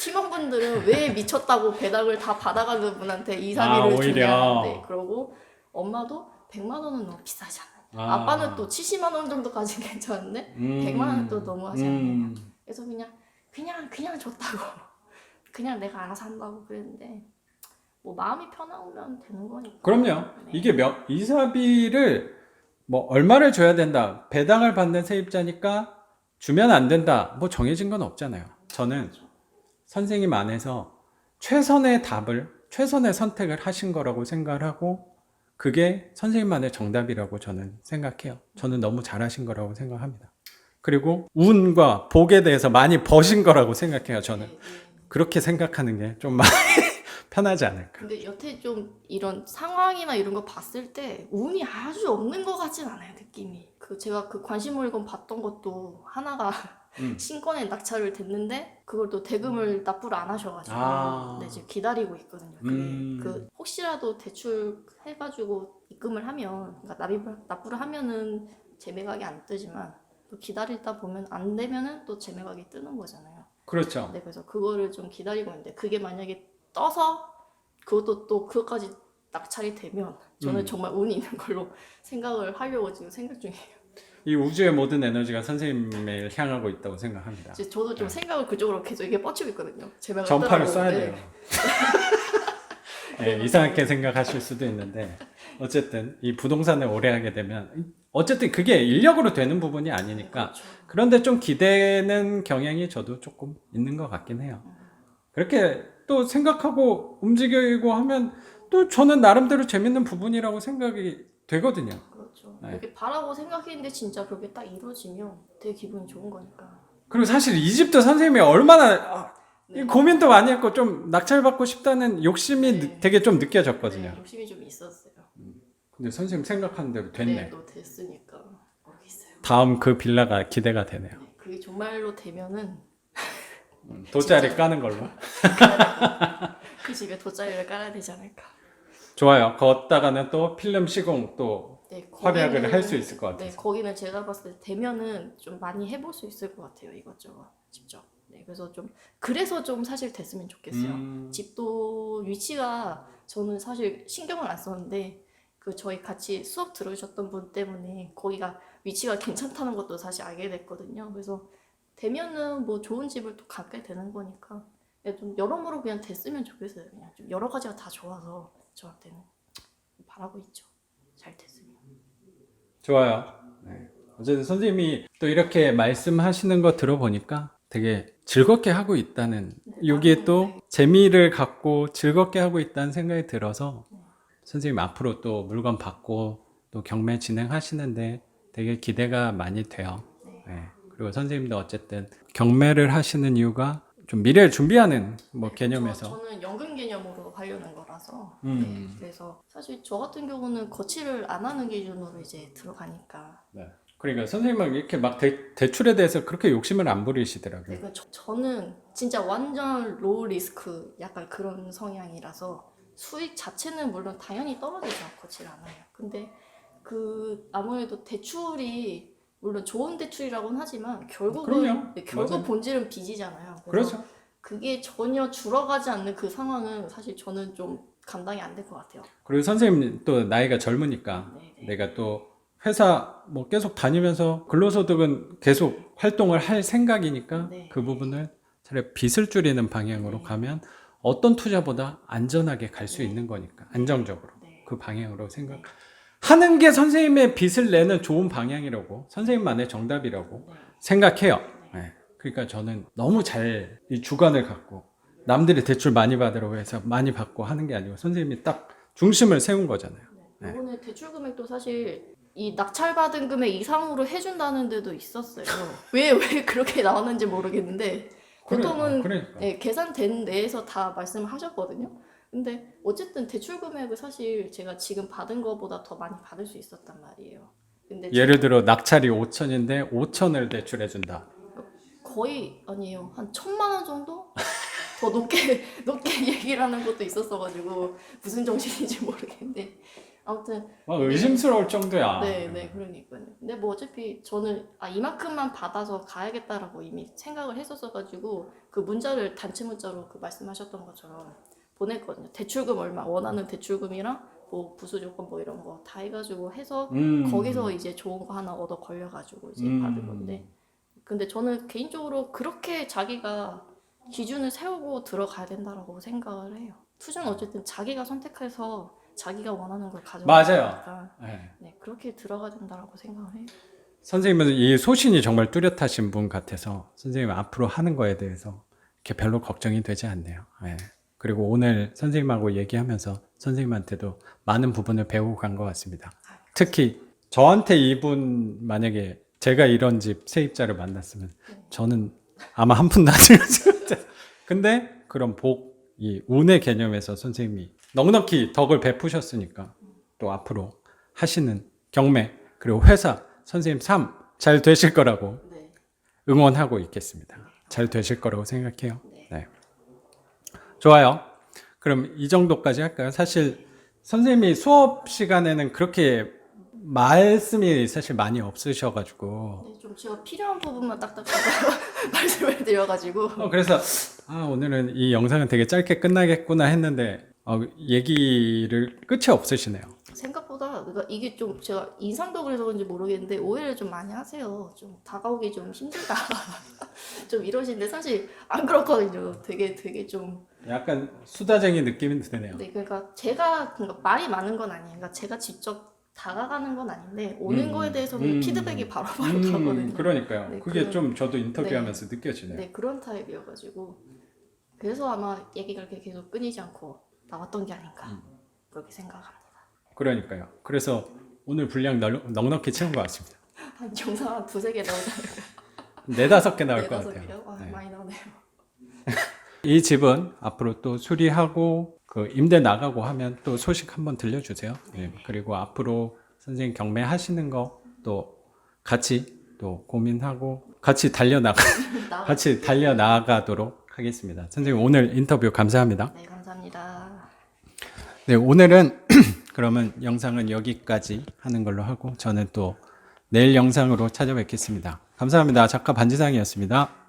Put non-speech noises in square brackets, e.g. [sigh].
팀원분들은 왜 미쳤다고 배당을 다 받아가는 분한테 2, 3일을 아, 오히려. 준비하는데 그러고 엄마도 100만 원은 너무 비싸지 않아요. 아. 아빠는 또 70만 원 정도까지 [laughs] 괜찮은데 음. 100만 원은 또 너무 하지 않나요? 음. 그래서 그냥 그냥 그냥 줬다고 [laughs] 그냥 내가 알아서 한다고 그랬는데 뭐 마음이 편하면 되는 거니까. 그럼요. 네. 이게 명, 이사비를 뭐 얼마를 줘야 된다. 배당을 받는 세입자니까 주면 안 된다. 뭐 정해진 건 없잖아요. 저는 선생님 안에서 최선의 답을, 최선의 선택을 하신 거라고 생각을 하고 그게 선생님만의 정답이라고 저는 생각해요. 저는 너무 잘하신 거라고 생각합니다. 그리고 운과 복에 대해서 많이 버신 거라고 생각해요. 저는 네, 네. 그렇게 생각하는 게 좀 많이 [laughs] 편하지 않을까. 근데 여태 좀 이런 상황이나 이런 거 봤을 때 운이 아주 없는 것 같진 않아요 느낌이. 그 제가 그 관심 물건 봤던 것도 하나가 음. [laughs] 신권에 낙찰을 됐는데 그걸 또 대금을 납부를 안 하셔가지고 아. 네, 지금 기다리고 있거든요. 그게 음. 그 혹시라도 대출 해가지고 입금을 하면 그러니까 납입을 납부를 하면은 재매각이 안 뜨지만 또 기다리다 보면 안 되면은 또 재매각이 뜨는 거잖아요. 그렇죠. 네, 그래서 그거를 좀 기다리고 있는데 그게 만약에 떠서 그것도 또 그것까지 낙찰이 되면 저는 음. 정말 운이 있는 걸로 [laughs] 생각을 하려고 지금 생각 중이에요. 이 우주의 모든 에너지가 선생님을 향하고 있다고 생각합니다. 이제 저도 좀 생각을 그쪽으로 계속 이게 뻗치고 있거든요. 네. 전파를 써야 돼요. [laughs] 네, 이상하게 생각하실 수도 있는데 어쨌든 이 부동산을 오래 하게 되면 어쨌든 그게 인력으로 되는 부분이 아니니까 그렇죠. 그런데 좀 기대는 경향이 저도 조금 있는 것 같긴 해요. 그렇게 또 생각하고 움직이고 하면 또 저는 나름대로 재밌는 부분이라고 생각이 되거든요. 그렇죠. 네. 이렇게 바라고 생각했는데 진짜 그렇게 딱 이루어지면 되게 기분이 좋은 거니까. 그리고 사실 이 집도 선생님이 얼마나 아, 네. 이 고민도 많이 했고 좀 낙찰받고 싶다는 욕심이 네. 느- 되게 좀 느껴졌거든요. 네, 욕심이 좀 있었어요. 근데 선생님 생각하는 대로 됐네. 네, 또 됐으니까 모르겠어요. 다음 그 빌라가 기대가 되네요. 네, 그게 정말로 되면은 음, 돗자리 까는 걸로. [laughs] 그 집에 돗자리를 깔아야 되지 않을까. 좋아요. 걷다가는 또 필름 시공 또 네, 활약을 거기는- 할수 있을 것 같아요. 네, 거기는 제가 봤을 때 되면은 좀 많이 해볼 수 있을 것 같아요. 이것저것 직접. 네, 그래서 좀 그래서 좀 사실 됐으면 좋겠어요. 음, 집도 위치가 저는 사실 신경을 안 썼는데 그 저희 같이 수업 들으셨던 분 때문에 거기가 위치가 괜찮다는 것도 사실 알게 됐거든요. 그래서 되면은 뭐 좋은 집을 또 갖게 되는 거니까 네, 좀 여러모로 그냥 됐으면 좋겠어요. 그냥 좀 여러 가지가 다 좋아서 저한테는 바라고 있죠. 잘 됐으면. 좋아요. 네. 어쨌든 선생님이 또 이렇게 말씀하시는 거 들어보니까 되게 즐겁게 하고 있다는 네, 여기에 또 네. 재미를 갖고 즐겁게 하고 있다는 생각이 들어서 네. 선생님 앞으로 또 물건 받고 또 경매 진행하시는데 되게 기대가 많이 돼요. 네. 네. 그리고 선생님도 어쨌든 경매를 하시는 이유가 좀 미래를 준비하는 뭐 개념에서. 저, 저는 연금 개념으로 하려는 거라서. 음. 네, 그래서 사실 저 같은 경우는 거치를 안 하는 기준으로 이제 들어가니까. 네. 그러니까 선생님은 이렇게 막 대, 대출에 대해서 그렇게 욕심을 안 부리시더라고요. 그러니까 저, 저는 진짜 완전 로우 리스크 약간 그런 성향이라서 수익 자체는 물론 당연히 떨어지죠. 거치를 안 하면. 근데 그 아무래도 대출이 물론 좋은 대출이라고는 하지만 결국은 그럼요. 네, 결국 맞아요. 본질은 빚이잖아요 그렇죠. 그게 전혀 줄어가지 않는 그 상황은 사실 저는 좀 감당이 안 될 것 같아요 그리고 선생님 또 나이가 젊으니까 네, 네. 내가 또 회사 뭐 계속 다니면서 근로소득은 계속 활동을 할 생각이니까 네. 그 부분을 차라리 빚을 줄이는 방향으로 네. 가면 어떤 투자보다 안전하게 갈수 네. 있는 거니까 안정적으로 네. 그 방향으로 생각 네. 하는 게 선생님의 빚을 내는 좋은 방향이라고 선생님만의 정답이라고 네. 생각해요. 네. 그러니까 저는 너무 잘 이 주관을 갖고 남들이 대출 많이 받으라고 해서 많이 받고 하는 게 아니고 선생님이 딱 중심을 세운 거잖아요. 네. 이번에 대출 금액도 사실 이 낙찰받은 금액 이상으로 해준다는 데도 있었어요. [laughs] 왜 왜 그렇게 나왔는지 모르겠는데 보통은 그래, 그러니까. 네, 계산된 내에서 다 말씀을 하셨거든요. 근데 어쨌든 대출 금액을 사실 제가 지금 받은 거보다 더 많이 받을 수 있었단 말이에요. 근데 예를 들어 낙찰이 5천인데 5천을 대출해 준다. 거의 아니에요 한 천만 원 정도 더 높게 [laughs] 높게 얘기를 하는 것도 있었어가지고 무슨 정신인지 모르겠는데 아무튼 막 의심스러울 정도야. 네, 네, 그러니까요. 근데 뭐 어차피 저는 아 이만큼만 받아서 가야겠다라고 이미 생각을 했었어가지고 그 문자를 단체 문자로 그 말씀하셨던 것처럼 보냈거든요. 대출금 얼마 원하는 대출금이랑 뭐 부수 조건 뭐 이런 거 다 해가지고 해서 음. 거기서 이제 좋은 거 하나 얻어 걸려가지고 이제 음. 받은 건데 근데 저는 개인적으로 그렇게 자기가 기준을 세우고 들어가야 된다라고 생각을 해요. 투자는 어쨌든 자기가 선택해서 자기가 원하는 걸. 되니까 네. 네, 그렇게 들어가야 된다라고 생각을 해요. 선생님은 이 소신이 정말 뚜렷하신 분 같아서 선생님 앞으로 하는 거에 대해서 이렇게 별로 걱정이 되지 않네요. 예. 그리고 오늘 선생님하고 얘기하면서 선생님한테도 많은 부분을 배우고 간 것 같습니다. 특히 저한테 이분 만약에 제가 이런 집 세입자를 만났으면 저는 아마 한 푼도 안 들었을. 근데 그런 복, 이 운의 개념에서 선생님이 넉넉히 덕을 베푸셨으니까 또 앞으로 하시는 경매 그리고 회사 선생님 삶 잘 되실 거라고 네. 응원하고 있겠습니다. 잘 되실 거라고 생각해요. 좋아요. 그럼 이 정도까지 할까요? 사실 선생님이 수업 시간에는 그렇게 말씀이 사실 많이 없으셔가지고 네, 좀 제가 필요한 부분만 딱딱 [laughs] 말씀을 드려가지고 어, 그래서 아 오늘은 이 영상은 되게 짧게 끝나겠구나 했는데 어, 얘기를 끝이 없으시네요. 생각보다 그러니까 이게 좀 제가 인상도 그래서 그런지 모르겠는데 오해를 좀 많이 하세요. 좀 다가오기 좀 힘들다. [laughs] 좀 이러시는데 사실 안 그렇거든요. 되게 되게 좀 약간 수다쟁이 느낌이 드네요. 네, 그러니까 제가 그러니까 말이 많은 건 아니에요. 그러니까 제가 직접 다가가는 건 아닌데 오는 음, 거에 대해서는 음. 피드백이 바로바로 음, 가거든요. 그러니까요. 네, 그게 그런- 좀 저도 인터뷰하면서 느껴지네요. 네, 그런 타입이어가지고 그래서 아마 얘기가 이렇게 계속 끊이지 않고 나왔던 게 아닌가 음. 그렇게 생각합니다. 그러니까요. 그래서 오늘 분량 널- 넉넉히 채운 것 같습니다. 한 영상 한 두세 개 나오잖아요. 네다섯 개 나올 것 네다섯 같아요. 개요? 네. 많이 나오네요. [laughs] 이 집은 앞으로 또 수리하고 그 임대 나가고 하면 또 소식 한번 들려주세요. 네. 그리고 앞으로 선생님 경매 하시는 거 또 같이 또 고민하고 같이 달려 나가 [laughs] 나... 같이 달려 나가도록 하겠습니다. 선생님 오늘 인터뷰 감사합니다. 네, 감사합니다. 네 오늘은 그러면 영상은 여기까지 하는 걸로 하고 저는 또 내일 영상으로 찾아뵙겠습니다. 감사합니다. 작가 반지상이었습니다.